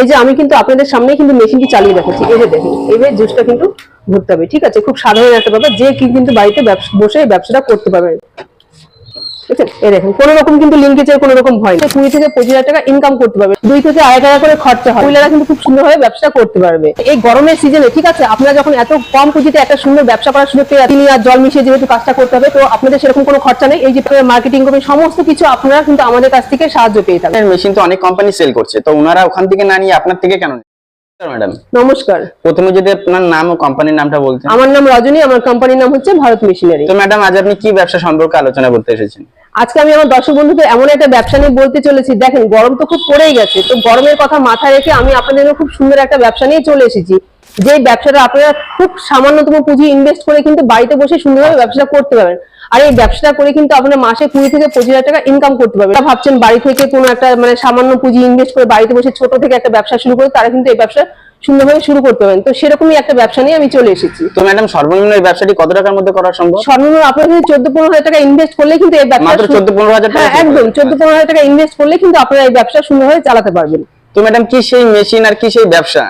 এই যে আমি কিন্তু আপনাদের সামনে কিন্তু মেশিনটি চালিয়ে দেখাচ্ছি। এই যে দেখুন এইভাবে জুসটা কিন্তু ভরতে হবে, ঠিক আছে? খুব সাধারণ একটা ব্যাপার, যে কিন্তু বাড়িতে বসে ব্যবসাটা করতে পারবেন বুঝছেন? এই দেখেন, কোনো রকম কিন্তু লিঙ্কেজের কোনো রকম ভয় নেই। কুড়ি থেকে পঁচিশ টাকা ইনকাম করতে পারবে। দুই থেকে আড়াই টাকা করে খরচা হয়। মহিলারা কিন্তু খুব সুন্দরভাবে ব্যবসা করতে পারবে। এই গরমের সিজনে ঠিক আছে? আপনারা যখন এত কম পুঁজিতে একটা সুন্দর ব্যবসা করার সুযোগ পেয়ে তিনি আর জল মিশিয়ে যেহেতু কাজটা করতে হবে, তো আপনাদের সেরকম কোনো খরচা নেই। এই যে মার্কেটিং করবেন, সমস্ত কিছু আপনারা কিন্তু আমাদের কাছ থেকে সাহায্য পেয়ে থাকেন মেশিন তো অনেক কোম্পানি সেল করছে, তো ওনারা ওখান থেকে না নিয়ে আপনার থেকে কেন ম্যাডাম নমস্কার। প্রথমে যদি আপনার নাম ও কোম্পানির নামটা বলতেন। আমার নাম রজনী আমার কোম্পানির নাম হচ্ছে ভারত মেশিনারি। তো ম্যাডাম আজ আপনি কি ব্যবসা সম্পর্কে আলোচনা করতে এসেছেন? আজকে আমি আমার দর্শক এমন একটা ব্যবসা নিয়ে বলতে চলেছি। দেখেন গরম তো খুব পড়েই গেছে। তো গরমের কথা মাথায় রেখে আমি আপনাদের খুব সুন্দর একটা ব্যবসা নিয়ে চলে এসেছি। যে ব্যবসাটা আপনারা খুব সামান্যতম পুঁজি ইনভেস্ট করে কিন্তু বাড়িতে বসে সুন্দরভাবে ব্যবসাটা করতে পারবেন। আর এই ব্যবসাটা করে কিন্তু আপনার মাসে কুড়ি থেকে পঁচিশ হাজার টাকা ইনকাম করতে পারবেন। ভাবছেন বাড়ি থেকে কোনো একটা মানে সামান্য পুঁজি ইনভেস্ট করে বাড়িতে বসে ছোট থেকে একটা ব্যবসা শুরু করে তারা কিন্তু এই ব্যবসা সুন্দরভাবে শুরু করতে পারেন তো সেরকমই একটা ব্যবসা নিয়ে আমি চলে এসেছি। তো ম্যাডাম সর্বনিম্ন এই ব্যবসাটি কত টাকার মধ্যে করা সম্ভব? সর্বনিম্ন আপনার যদি চোদ্দ পনেরো হাজার টাকা ইনভেস্ট করলে কিন্তু এই ব্যবসা মাত্র 14-15 হাজার টাকা হ্যাঁ একদম। চোদ্দ পনেরো হাজার টাকা ইনভেস্ট করলে কিন্তু আপনারা এই ব্যবসা সুন্দরভাবে চালাতে পারবেন। তো ম্যাডাম কি সেই মেশিন আর কি সেই ব্যবসা?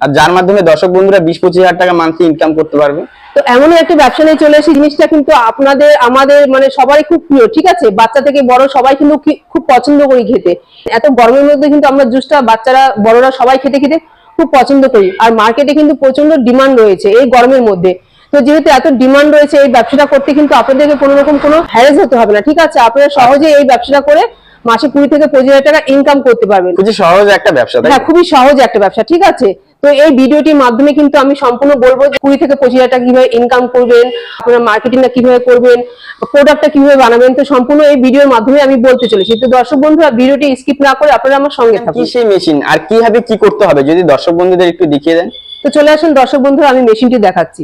আর যার মাধ্যমে দর্শক বন্ধুরা বিশ পঁচিশ হাজার টাকা মান্থলি ইনকাম করতে পারবে। তো এমনই একটা ব্যবসা নিয়ে চলে এসে জিনিসটা কিন্তু আপনাদের আমাদের মানে সবাই খুব প্রিয় ঠিক আছে? বাচ্চা থেকে বড় সবাই কিন্তু খুব পছন্দ করি খেতে। এত গরমের মধ্যে কিন্তু আমরা জুসটা বাচ্চারা বড়রা সবাই খেতে খেতে খুব পছন্দ করি। আর মার্কেটে কিন্তু প্রচণ্ড ডিমান্ড রয়েছে এই গরমের মধ্যে। তো যেহেতু এত ডিমান্ড রয়েছে এই ব্যবসাটা করতে কিন্তু আপনাদেরকে কোনো রকম কোনো হ্যারেস হতে হবে না ঠিক আছে? আপনারা সহজে এই ব্যবসাটা করে মাসে কুড়ি থেকে পঁচিশ হাজার টাকা ইনকাম করতে পারবেন। খুবই সহজ একটা ব্যবসা তাই হ্যাঁ খুবই সহজ একটা ব্যবসা ঠিক আছে? তো এই ভিডিওটির মাধ্যমে কিন্তু আমি সম্পূর্ণ বলব যে কুড়ি থেকে পঁচিশ হাজার টাকা কীভাবে ইনকাম করবেন আপনারা মার্কেটিংটা কীভাবে করবেন প্রোডাক্টটা কীভাবে বানাবেন তো সম্পূর্ণ এই ভিডিওর মাধ্যমে আমি বলতে চলেছি। তো দর্শক বন্ধুরা ভিডিওটি স্কিপ না করে আপনারা আমার সঙ্গে থাকুন। সেই মেশিন আর কীভাবে কি করতে হবে? যদি দর্শক বন্ধুদের একটু দেখিয়ে দেন। তো চলে আসুন দর্শক বন্ধুরা আমি মেশিনটি দেখাচ্ছি।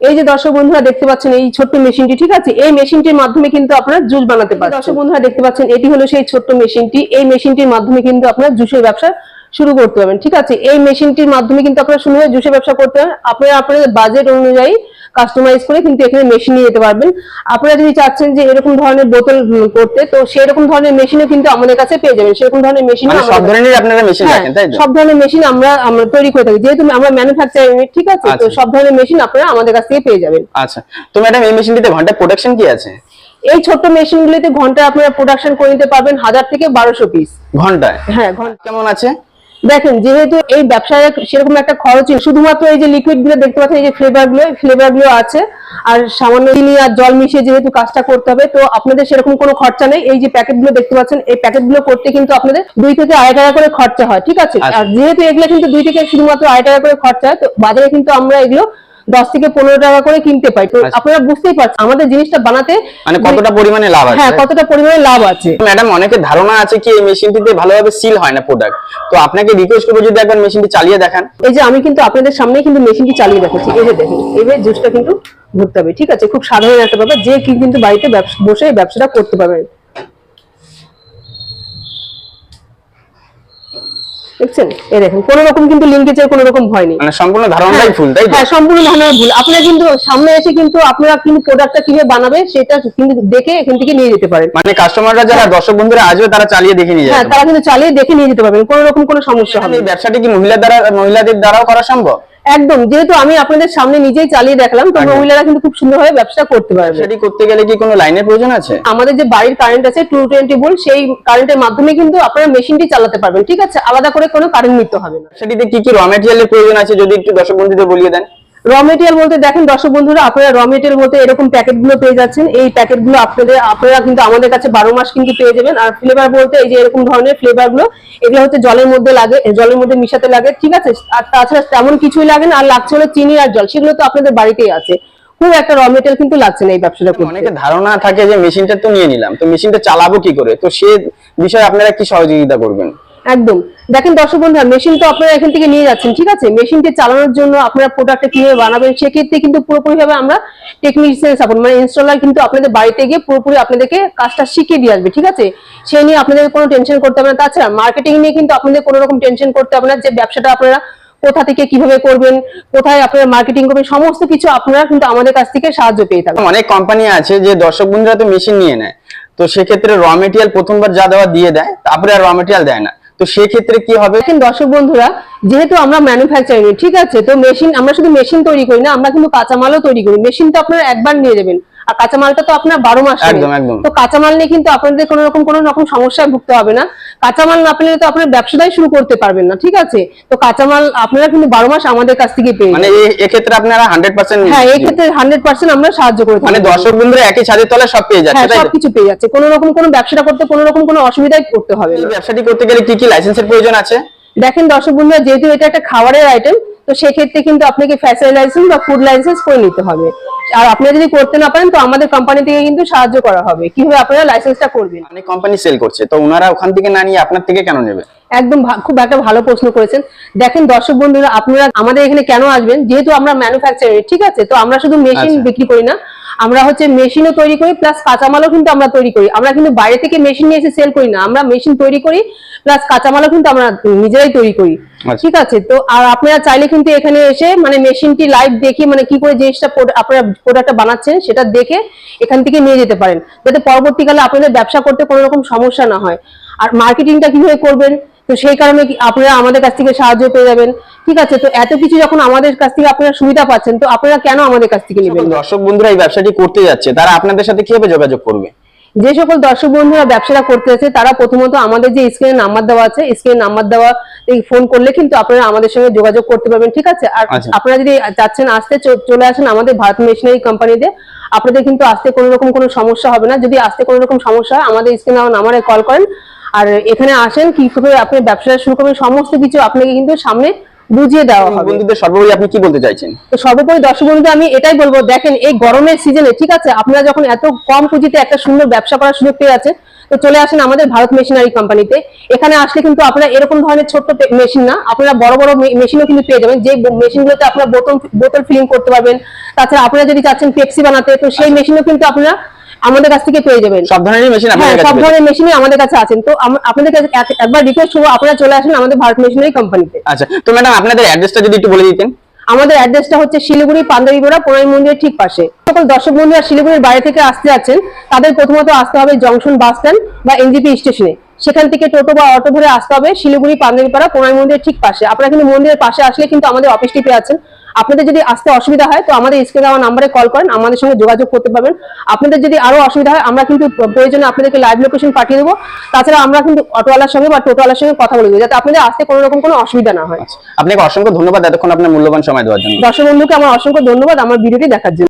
এই যে দর্শক বন্ধুরা দেখতে পাচ্ছেন এই ছোট্ট মেশিনটি ঠিক আছে? এই মেশিনটির মাধ্যমে কিন্তু আপনারা জুস বানাতে পারেন দর্শক বন্ধুরা দেখতে পাচ্ছেন এটি হলো সেই ছোট্ট মেশিনটি এই মেশিনটির মাধ্যমে কিন্তু আপনারা জুসের ব্যবসা শুরু করতে পারবেন। ঠিক আছে? এই মেশিনটির মাধ্যমে কিন্তু আপনারা সুন্দরভাবে জুসের ব্যবসা করতে পারেন আপনারা আপনাদের বাজেট অনুযায়ী কাস্টমাইজ করে কিন্তু এখানে মেশিন নিয়ে যেতে পারবেন। আপনারা যদি চাচ্ছেন যে এরকম ধরনের বোতল করতে তো সেরকম ধরনের মেশিনও কিন্তু আমাদের কাছে পেয়ে যাবেন। সেরকম ধরনের মেশিন মানে সব ধরনের আপনারা মেশিন হ্যাঁ, রাখেন তাই সব ধরনের মেশিন আমরা আমরা তৈরি করে থাকি। যেহেতু আমরা ম্যানুফ্যাকচারিং ঠিক আছে? তো আচ্ছা। সব ধরনের মেশিন আপনারা আমাদের কাছ থেকে পেয়ে যাবেন। আচ্ছা। তো ম্যাডাম এই মেশিনটিতে ঘণ্টা প্রোডাকশন কি আছে? এই ছোট্ট মেশিনগুলিতে ঘন্টায় আপনারা প্রোডাকশন করে নিতে পারবেন হাজার থেকে বারোশো পিস ঘন্টায়? হ্যাঁ ঘণ্টা কেমন আছে? দেখেন যেহেতু এই ব্যবসায় সেরকম একটা খরচ শুধুমাত্র এই যে লিকুইডগুলো দেখতে পাচ্ছেন এই যে ফ্লেভারগুলো ফ্লেভারগুলো আছে। আর সামান্য চিনি আর জল মিশিয়ে যেহেতু কাজটা করতে হবে তো আপনাদের সেরকম কোনো খরচা নেই। এই যে প্যাকেটগুলো দেখতে পাচ্ছেন এই প্যাকেটগুলো করতে কিন্তু আপনাদের দুই থেকে আড়াই টাকা করে খরচা হয় ঠিক আছে? আচ্ছা। আর যেহেতু এগুলো কিন্তু দুই থেকে শুধুমাত্র আড়াই টাকা করে খরচা হয় তো বাজারে কিন্তু আমরা এগুলো দশ থেকে পনেরো টাকা করে কিনতে পাই তো আচ্ছা। আপনারা বুঝতেই পারছেন আমাদের জিনিসটা বানাতে মানে কতটা পরিমাণে লাভ আছে? হ্যাঁ কতটা পরিমাণে লাভ আছে। ম্যাডাম অনেকের ধারণা আছে কি এই মেশিনটিতে ভালোভাবে সিল হয় না প্রোডাক্ট তো আপনাকে রিকোয়েস্ট করব যদি একবার মেশিনটি চালিয়ে দেখান। এই যে আমি কিন্তু আপনাদের সামনে কিন্তু মেশিনটি চালিয়ে দেখাচ্ছি। এই যে দেখুন এইভাবে জুসটা কিন্তু ভরতে হবে ঠিক আছে? খুব সাধারণ একটা ব্যাপার যে কি কিন্তু বাড়িতে বসে ব্যবসাটা করতে পারবেন দেখছেন? এই দেখেন কোনো রকম কিন্তু লিঙ্কেজের কোনো রকম ভয় নেই। মানে সম্পূর্ণ ধারণাটাই ভুল তাই হ্যাঁ সম্পূর্ণ ধারণা ভুল। আপনারা কিন্তু সামনে এসে কিন্তু আপনারা কিন্তু প্রোডাক্টটা কীভাবে বানাবে সেটা কিন্তু দেখে এখান থেকে নিয়ে যেতে পারেন। মানে কাস্টমাররা যারা দর্শক বন্ধুরা আসবে তারা চালিয়ে দেখে নিয়ে হ্যাঁ তারা কিন্তু চালিয়ে দেখে নিয়ে যেতে পারবেন কোনো রকম কোনো সমস্যা হবে না। এই ব্যবসাটি কি মহিলা দ্বারা মহিলাদের দ্বারাও করা সম্ভব? একদম যেহেতু আমি আপনাদের সামনে নিজেই চালিয়ে দেখলাম তো মহিলারা কিন্তু খুব সুন্দরভাবে ব্যবসা করতে পারবে। সেটি করতে গেলে কি কোনো লাইনের প্রয়োজন আছে? আমাদের যে বাড়ির কারেন্ট আছে টু টোয়েন্টি ভোল্ট সেই কারেন্টের মাধ্যমে কিন্তু আপনারা মেশিনটি চালাতে পারবেন ঠিক আছে? আলাদা করে কোনো কারেন্ট নিতে হবে না। সেটিতে কি কি র মেটেরিয়ালের প্রয়োজন আছে যদি একটু দর্শক বন্ধুদের বলিয়ে দেন? র মেটেরিয়াল বলতে দেখেন দর্শক বন্ধুরা আপনারা র মেটেরিয়াল বলতে এরকম প্যাকেটগুলো পেয়ে যাচ্ছেন। এই প্যাকেটগুলো আপনাদের আপনারা কিন্তু আমাদের কাছে বারো মাস কিন্তু পেয়ে যাবেন। আর ফ্লেভার বলতে এই যে এরকম ধরনের ফ্লেভারগুলো এগুলো হচ্ছে জলের মধ্যে লাগে জলের মধ্যে মিশাতে লাগে ঠিক আছে? আর তাছাড়া তেমন কিছুই লাগে না আর লাগছে হলো চিনি আর জল সেগুলো তো আপনাদের বাড়িতেই আছে। খুব একটা র মেটেরিয়াল কিন্তু লাগছে না এই ব্যবসাটা করতে। অনেকে ধারণা থাকে যে মেশিনটা তো নিয়ে নিলাম তো মেশিনটা চালাবো কি করে? তো সে বিষয়ে আপনারা কি সহযোগিতা করবেন? একদম। দেখেন দর্শক বন্ধুরা মেশিন তো আপনারা এখান থেকে নিয়ে যাচ্ছেন, ঠিক আছে? মেশিনটি চালানোর জন্য আপনারা প্রোডাক্টটা কীভাবে বানাবেন, সেক্ষেত্রে কিন্তু পুরোপুরি ভাবে আমরা টেকনিশিয়ান সাপোর্ট মানে ইনস্টলার কিন্তু আপনাদের বাড়িতে গিয়ে পুরোপুরি আপনাদেরকে কাজটা শিখিয়ে দিয়ে আসবে, ঠিক আছে? সেই নিয়ে আপনাদের কোনো টেনশন করতে হবে না। তাছাড়া মার্কেটিং নিয়ে কিন্তু আপনাদের কোনো রকম টেনশন করতে হবে না যে ব্যবসাটা আপনারা কোথা থেকে কীভাবে করবেন, কোথায় আপনারা মার্কেটিং করবেন, সমস্ত কিছু আপনারা কিন্তু আমাদের কাছ থেকে সাহায্য পেয়ে থাকবেন। অনেক কোম্পানি আছে যে দর্শক বন্ধুরা তো মেশিন নিয়ে নেয়, তো সেক্ষেত্রে র মেটেরিয়াল প্রথমবার যা দেওয়া দিয়ে দেয়, তারপরে আর র মেটেরিয়াল দেয় না। তো সেক্ষেত্রে কি হবে? দেখেন দর্শক বন্ধুরা, যেহেতু আমরা ম্যানুফ্যাকচারিং ঠিক আছে? তো মেশিন আমরা শুধু মেশিন তৈরি করি না, আমরা কিন্তু কাঁচামালও তৈরি করি। মেশিন তো আপনারা একবার নিয়ে যাবেন আর কাঁচামালটা তো আপনার বারো মাস একদম, একদম। তো কাঁচামাল নিয়ে কিন্তু আপনাদের কোনো রকম কোনো রকম সমস্যায় ভুগতে হবে না। কাঁচামাল না পেলে তো আপনার ব্যবসাটাই শুরু করতে পারবেন না ঠিক আছে? তো কাঁচামাল আপনারা কিন্তু বারো মাস আমাদের কাছ থেকে পেয়ে মানে এক্ষেত্রে আপনারা হান্ড্রেড পার্সেন্ট হ্যাঁ এই ক্ষেত্রে হান্ড্রেড পার্সেন্ট আমরা সাহায্য করে মানে দর্শক বন্ধুরা একই ছাদের তলায় সব পেয়ে যাচ্ছে হ্যাঁ তাই তো? সবকিছু পেয়ে যাচ্ছে। কোনো রকম কোনো ব্যবসাটা করতে কোনো রকম কোনো অসুবিধাই করতে হবে ব্যবসাটি করতে গেলে কি কি লাইসেন্সের প্রয়োজন আছে? দেখেন দর্শক বন্ধুরা যেহেতু এটা একটা খাবারের আইটেম তো সেক্ষেত্রে কিন্তু আপনাকে ফ্যাশন লাইসেন্স বা ফুড লাইসেন্স করে নিতে হবে। আর আপনারা যদি করতে না পারেন তো আমাদের কোম্পানি থেকে কিন্তু সাহায্য করা হবে। কীভাবে আপনারা লাইসেন্সটা করবেন? অনেক কোম্পানি সেল করছে। তো ওনারা ওখান থেকে না নিয়ে আপনার থেকে কেন নেবে? একদম খুব একটা ভালো প্রশ্ন করেছেন। দেখেন দর্শক বন্ধুরা আপনারা আমাদের এখানে কেন আসবেন? যেহেতু আমরা ম্যানুফ্যাকচারার ঠিক আছে? তো আমরা শুধু মেশিন আচ্ছা। বিক্রি করি না। আমরা হচ্ছে মেশিনও তৈরি করি প্লাস কাঁচামালও কিন্তু আমরা তৈরি করি। আমরা কিন্তু বাইরে থেকে মেশিন নিয়ে এসে সেল করি না। আমরা মেশিন তৈরি করি প্লাস কাঁচামালও কিন্তু আমরা নিজেরাই তৈরি করি। আচ্ছা। ঠিক আছে? তো আর আপনারা চাইলে কিন্তু এখানে এসে মানে মেশিনটি লাইভ দেখে মানে কি করে জিনিসটা আপনারা প্রোডাক্টটা বানাচ্ছেন সেটা দেখে এখান থেকে নিয়ে যেতে পারেন। যাতে পরবর্তীকালে আপনাদের ব্যবসা করতে কোনো রকম সমস্যা না হয়। আর মার্কেটিংটা কীভাবে করবেন? তো সেই কারণে আপনারা আমাদের কাছ থেকে সাহায্য পেয়ে যাবেন। ঠিক আছে? তো এত কিছু যখন আমাদের কাছ থেকে আপনারা সুবিধা পাচ্ছেন তো আপনারা কেন আমাদের কাছ থেকে নেবেন? দর্শক বন্ধুরা এই ব্যবসাটি করতে যাচ্ছে তারা আপনাদের সাথে কীভাবে যোগাযোগ করবে? যে সকল দর্শক বন্ধুরা ব্যবসাটা করতে আছে তারা প্রথমত আমাদের যে স্ক্রিনে নাম্বার দেওয়া আছে স্ক্রিনে নাম্বার দেওয়া ফোন করলে কিন্তু আপনারা আমাদের সঙ্গে যোগাযোগ করতে পারবেন ঠিক আছে? আর আচ্ছা। আপনারা যদি চাচ্ছেন আসতে চলে আসেন আমাদের ভারত মেশিনারি কোম্পানিতে আপনাদের কিন্তু আসতে কোনো রকম কোনো সমস্যা হবে না। যদি আসতে কোনো রকম সমস্যা হয় আমাদের স্ক্রিনে নাম্বারে কল করেন। আর এখানে আসেন কীভাবে আপনি ব্যবসাটা শুরু করবেন সমস্ত কিছু আপনাকে কিন্তু সামনে বুঝিয়ে দেওয়া হবে। বন্ধুদের সর্বোপরি আপনি কি বলতে চাইছেন? তো সর্বোপরি দর্শক বন্ধু আমি এটাই বলব দেখেন এই গরমের সিজনে ঠিক আছে আপনারা যখন এত কম পুঁজিতে একটা সুন্দর ব্যবসা করার সুযোগ পেয়ে আছে তো চলে আসেন আমাদের ভারত মেশিনারি কোম্পানিতে। এখানে আসলে কিন্তু আপনারা এরকম ধরনের ছোট্ট মেশিন না আপনারা বড় বড় মেশিনও কিন্তু পেয়ে যাবেন। যে মেশিনগুলোতে আপনারা বোতল বোতল ফিলিং করতে পারবেন তাছাড়া আপনারা যদি চাচ্ছেন পেপসি বানাতে তো সেই মেশিনও কিন্তু আপনারা আমাদের কাছ থেকে পেয়ে যাবেন। সব ধরনের মেশিন হ্যাঁ সব ধরনের মেশিনই আমাদের কাছে আছেন তো আপনাদের কাছে একবার রিকোয়েস্ট করব আপনারা চলে আসেন আমাদের ভারত মেশিনারি কোম্পানিতে আচ্ছা তো ম্যাডাম আপনাদের অ্যাড্রেসটা যদি একটু বলে দিতেন। আমাদের অ্যাড্রেসটা হচ্ছে শিলিগুড়ি পান্দারিবোড়া পোড়াই মন্দিরের ঠিক পাশে। সকল দর্শক বন্ধুরা শিলিগুড়ির বাইরে থেকে আসতে যাচ্ছেন তাদের প্রথমত আসতে হবে জংশন বাস স্ট্যান্ড বা এনজিপি স্টেশনে। সেখান থেকে টোটো বা অটো ধরে আসতে হবে শিলিগুড়ি পান্দারিপাড়া পোড়াই মন্দিরের ঠিক পাশে। আপনারা কিন্তু মন্দিরের পাশে আসলে কিন্তু আমাদের অফিসটি পেয়ে আছেন আপনাদের যদি আসতে অসুবিধা হয় তো আমাদের স্ক্রিনে দেওয়া নাম্বারে কল করেন আমাদের সঙ্গে যোগাযোগ করতে পারবেন। আপনাদের যদি আরও অসুবিধা হয় আমরা কিন্তু প্রয়োজনে আপনাদেরকে লাইভ লোকেশন পাঠিয়ে দেবো। তাছাড়া আমরা কিন্তু অটোওয়ালার সঙ্গে বা টোটোওয়ালার সঙ্গে কথা বলে দেবো যাতে আপনাদের আসতে কোনো রকম কোনো অসুবিধা না হয়। আপনাকে অসংখ্য ধন্যবাদ এতক্ষণ আপনার মূল্যবান সময় দেওয়ার জন্য। দর্শক বন্ধুকে আমার অসংখ্য ধন্যবাদ আমার ভিডিওটি দেখার জন্য।